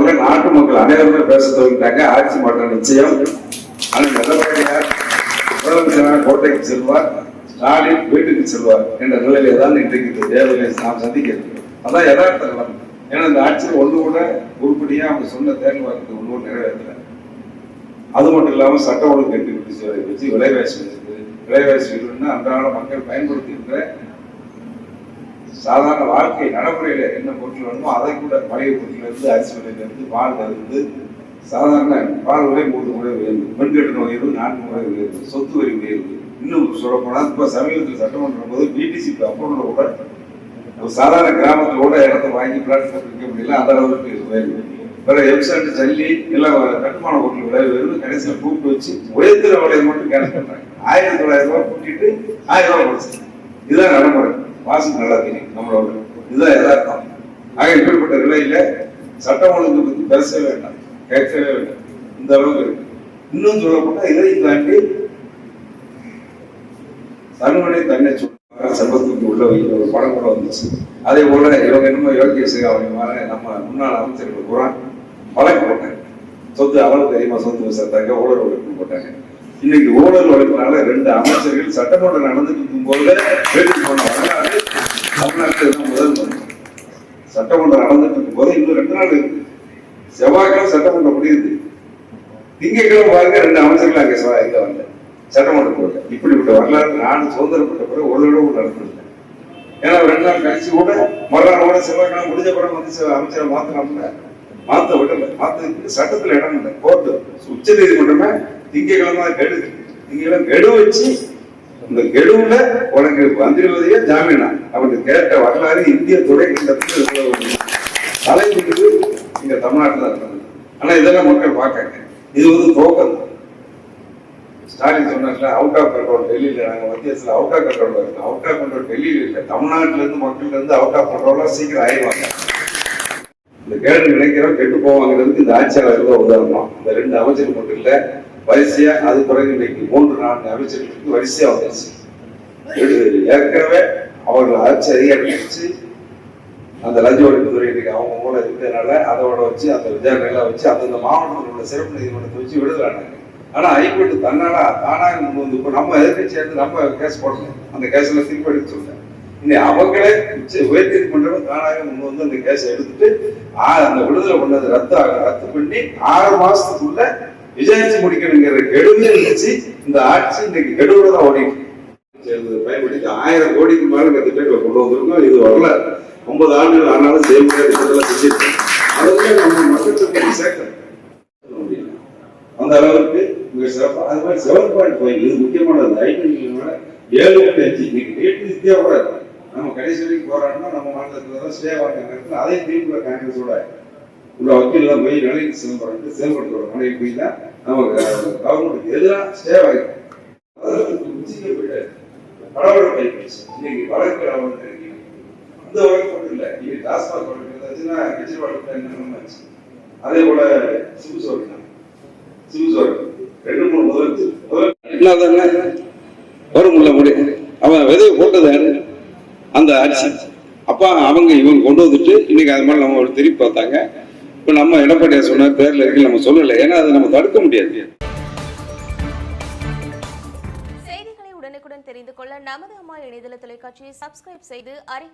முதல்ல நாட்டு மக்கள் அனைவருமே பேச துவங்கிட்டாங்க. ஆட்சி மாற்றம் நிச்சயம். ஆனால் நல்லபடியாக கோட்டைக்கு செல்வார் ஸ்டாலின் வீட்டுக்கு செல்வார் என்ற நிலையிலே தான் இன்றைக்கு தேவையை நாம் சந்திக்க அதான் யதார்த்த ஏன்னா இந்த ஆட்சியில் ஒன்று கூட உருப்படியா அவங்க சொன்ன தேர்தல் வாக்கு ஒன்று கூட நிறைவேற்றல அது மட்டும் இல்லாம சட்ட ஒழுங்கு கட்டி வச்சு விலைவாசி வச்சிருக்கு விலைவாசி அன்றாட மக்கள் பயன்படுத்துகின்ற சாதாரண வாழ்க்கை நடைமுறையில என்ன பொருட்கள் வேணுமோ அதை கூட பழைய பொருட்கள் இருந்து அரிசி விலையில பால் சாதாரண பால் விலை மூன்று முறை உயர்வு. நோய் உயர்வு நான்கு முறை உயர்வு. சொத்து வரி உயர்வு. இன்னும் சொல்லப்போனால் இப்போ சமீபத்தில் சட்டமன்றம் போது பிடிசி அப்போனோட கூட ஒரு சாதாரண கிராமத்தோட இடத்த வாங்கி பிளாட்ஃபார்ம் வைக்க விற்க முடியல. அந்த அளவுக்கு உயர்வு. பிறகு எம்சாண்ட் ஜல்லி எல்லாம் கட்டுமான பொருட்கள் விலை உயர்வு கடைசியில் கூப்பிட்டு வச்சு உயர்த்துற விலையை மட்டும் கேன்சல் ஆயிரத்தி தொள்ளாயிரம் ரூபாய் கூட்டிட்டு ஆயிரம் ரூபாய் கொடுத்து இதுதான் நடைமுறை. வாசம் நல்லா தெரியும் நம்மளோட இதுதான் யதார்த்தம். ஆக இப்படிப்பட்ட நிலையில சட்டம் ஒழுங்கு பத்தி பேசவே வேண்டாம் கேட்கவே வேண்டாம். இந்த அளவுக்கு இருக்கு. இன்னும் சொல்லப்பட்டா இதையும் தாண்டி தன்னுடைய தன்னை சொல்ற சம்பத்துக்கு உள்ள வைக்கிற ஒரு படம் கூட வந்துச்சு. அதே போல இவங்க என்னமோ யோகிய சிகாவணியமான நம்ம முன்னாள் அமைச்சர்கள் பூரா வழக்கு போட்டாங்க. சொத்து அளவுக்கு தெரியுமா சொத்து விசாரித்தாங்க ஊழல் வழக்கு போட்டாங்க. இன்னைக்கு ஊழல் வழக்குனால ரெண்டு அமைச்சர்கள் சட்டமன்றம் நடந்துட்டு இருக்கும் போது போன வரலாறு தமிழ்நாட்டில் தான் முதல் சட்டமன்றம் நடந்துட்டு இருக்கும்போது இன்னும் ரெண்டு நாள் இருக்கு. செவ்வாய்க்கிழமை சட்டமன்றம் முடியுது. திங்கட்கிழமை பாருங்க ரெண்டு அமைச்சர்கள் அங்கே செவ்வாய் இங்க வரல சட்டமன்றம் போகல. இப்படிப்பட்ட வரலாறு நான் சுதந்திரப்பட்ட பிறகு ஒரு தடவை நடந்ததில்லை ஏன்னா ஒரு ரெண்டு நாள் கழிச்சு கூட மறுநாள் கூட செவ்வாய்க்கிழமை முடிஞ்ச பிறகு வந்து சில அமைச்சரை மாத்தினோம்ல மாத்த விடல. மாத்ததுக்கு சட்டத்துல இடம் இல்லை. கோர்ட்டு உச்ச நீதிமன்றமே திங்கக்கிழமை கெடு. திங்கக்கிழமை கெடு வச்சு இந்த கெடுவுல உனக்கு மந்திரிபதியே ஜாமீனா. அவனுக்கு கேட்ட வரலாறு இந்திய துறை கண்டத்துல இவ்வளவு தலைமுடிவு இங்க தமிழ்நாட்டுல தான் ஆனா இதெல்லாம் மக்கள் பார்க்கங்க. இது வந்து தோக்கம் ஸ்டாலின் சொன்னார்ல அவுட் ஆஃப் கண்ட்ரோல் டெல்லியில நாங்க மத்தியத்தில் அவுட் ஆஃப் கண்ட்ரோல் இருக்கோம். அவுட் ஆஃப் கண்ட்ரோல் டெல்லியில இல்லை தமிழ்நாட்டுல இருந்து மக்கள்ல இருந்து அவுட் ஆஃப் கண்ட்ரோலா சீக்கிரம் ஆயிடுவாங்க. இந்த கேள்வி நினைக்கிறோம் கெட்டு போவாங்கிறதுக்கு இந்த ஆட்சியாளர்கள் உதாரணம். இந்த ரெண்டு அமைச்சர் மட்டும் இல்ல வரிசையா அது பிறகு இன்னைக்கு மூன்று நான்கு அமைச்சர்களுக்கு வரிசையா வந்துருச்சு. ஏற்கனவே அவர்கள் ஆட்சி அதிகாரிச்சு அந்த லஞ்ச ஒழிப்புத்துறை இன்னைக்கு அவங்க கூட இருக்கிறதுனால அதோட வச்சு அந்த விசாரணைகளை வச்சு அந்தந்த மாவட்டத்தில் உள்ள சிறப்பு நீதிமன்றத்தை வச்சு விடுதலானாங்க ஆனா ஹைகோர்ட் தன்னால தானாக முன் வந்து இப்போ நம்ம எதிர்கட்சி சேர்ந்து நம்ம கேஸ் போடணும். அந்த கேஸ்ல திருப்பி எடுத்து சொல்றேன் இன்னும் அவங்களே உச்ச உயர் நீதிமன்றம் தானாக முன் வந்து அந்த கேஸ் எடுத்துட்டு அந்த விடுதலை பண்ணது ரத்து ஆக- ரத்து பண்ணி ஆறு மாசத்துக்குள்ள விசாரிச்சு முடிக்கணுங்கிற கெடுவே இருந்துச்சு இந்த ஆட்சி இன்னைக்கு கெடுவோட தான் ஓடிட்டு பயன்படுத்தி ஆயிரம் கோடிக்கு மேல கத்து பேர் கொண்டு வந்திருக்கோம். இது வரல ஒன்பது ஆண்டுகள் ஆனாலும் செய்ய திட்டங்களை செஞ்சிருக்கோம் அதுக்கு நம்ம மக்களுக்கு சேர்க்கணும். அந்த அளவுக்கு மிக சிறப்பாக அது மாதிரி செவன் பாயிண்ட் ஃபைவ் இது முக்கியமானது. ஐநூறு ஏழு எட்டு அஞ்சு இன்னைக்கு ரேட்டு வித்தியா கூட நம்ம கடைசி வரைக்கும் போராடினா நம்ம மாநிலத்துல ஸ்டே வாங்க அதே திமுக காங்கிரஸோட உள்ள வக்கீல்லாம் போய் நிலைக்கு சிதம்பரம் செயல்பட்டு நிலைக்கு போய் தான் நமக்கு கவர்மெண்ட் எதிராக ஸ்டே வாங்கிட்டோம் அதற்கு உச்சிக்கே போயிட்டாரு பரபரப்பை போச்சு இன்னைக்கு வழக்கு அவன் அந்த வழக்கு மட்டும் இல்லை இன்னைக்கு டாஸ்மாக் வழக்கு இருந்தாச்சுன்னா கெஜ்ரிவால் என்ன ஆச்சு? அதே போல சிபு சோழன் சிபு சோழன் ரெண்டு மூணு முதல் முதல். வரும்ல முடி அவன் விதையை போட்டது யாரு? அந்த ஆட்சி. அப்ப அவங்க இவங்க கொண்டு வந்துட்டு இன்னைக்கு அது மாதிரி நம்ம ஒரு திருப்பி பார்த்தாங்க. இப்ப நம்ம எடப்பாடியார் சொன்னார் பேரில் இருக்கு நம்ம சொல்லல. ஏன்னா அதை நம்ம தடுக்க முடியாது. செய்திகளை உடனுக்குடன் தெரிந்து கொள்ள நமது அம்மா இணையதள தொலைக்காட்சியை சப்ஸ்கிரைப் செய்து அறி